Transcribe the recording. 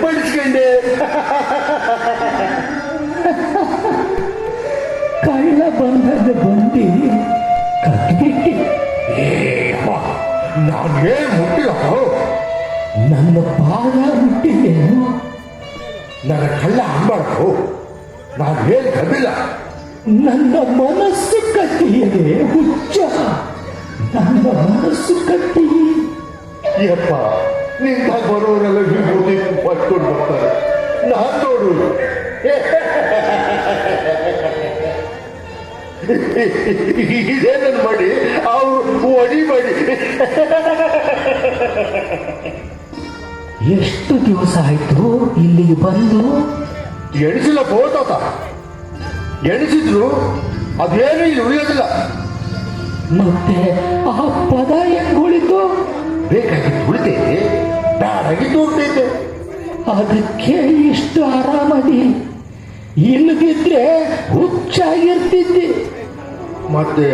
ಪಡಿಸ್ಕೊಂಡೆ ಕೈಲ ಬಂದದ ಬಂದಿ ಕಟ್ಬಿಟ್ಟಿ ನಾನೇ ಮುಟ್ಟಿಲ್ಲ ನನ್ನ ಪಾದ ಮುಟ್ಟಿದ್ದೇನು ನನ್ನ ಕಳ್ಳ ಅನ್ಬಾರ್ದು ನಾನೇ ಕದಿಲ್ಲ ನನ್ನ ಮನಸ್ಸು ಕಟ್ಟಿಯದೆ ಹುಚ್ಚ. ನನ್ನ ಮನಸ್ಸು ಕಟ್ಟಿ ಯಪ್ಪ ನಿಂತ ಬರೋರೆಲ್ಲ ವಿಭೂತಿ ಪಟ್ಕೊಂಡು ಬರ್ತಾರೆ. ನಾನ್ ನೋಡು. ಇದೇನನ್ನು ಮಾಡಿ? ಅವರು ಒಡಿ ಮಾಡಿ. ಎಷ್ಟು ದಿವಸ ಆಯ್ತು ಇಲ್ಲಿಗೆ ಬಂದು? ಎಣಿಸಿಲ್ಲ ಬೋತಾತ ಎಣಿಸಿದ್ರು ಅದೇನು ಇಲ್ಲಿ ಉಳಿಯೋದಿಲ್ಲ. ಮತ್ತೆ ಆ ಪದ ಹೆಂಗುಳಿತು ಉಳಿತು? ಬೇಕಾಗಿತ್ತು ಬ್ಯಾಡಾಗಿದ್ದು ಹೋಗ್ತೈತೆ ಅದಕ್ಕೆ ಇಷ್ಟು ಆರಾಮದಿ? ಇಲ್ಲದಿದ್ರೆ ಹುಚ್ಚಾಗಿರ್ತಿದ್ದೆ. ಮತ್ತೆ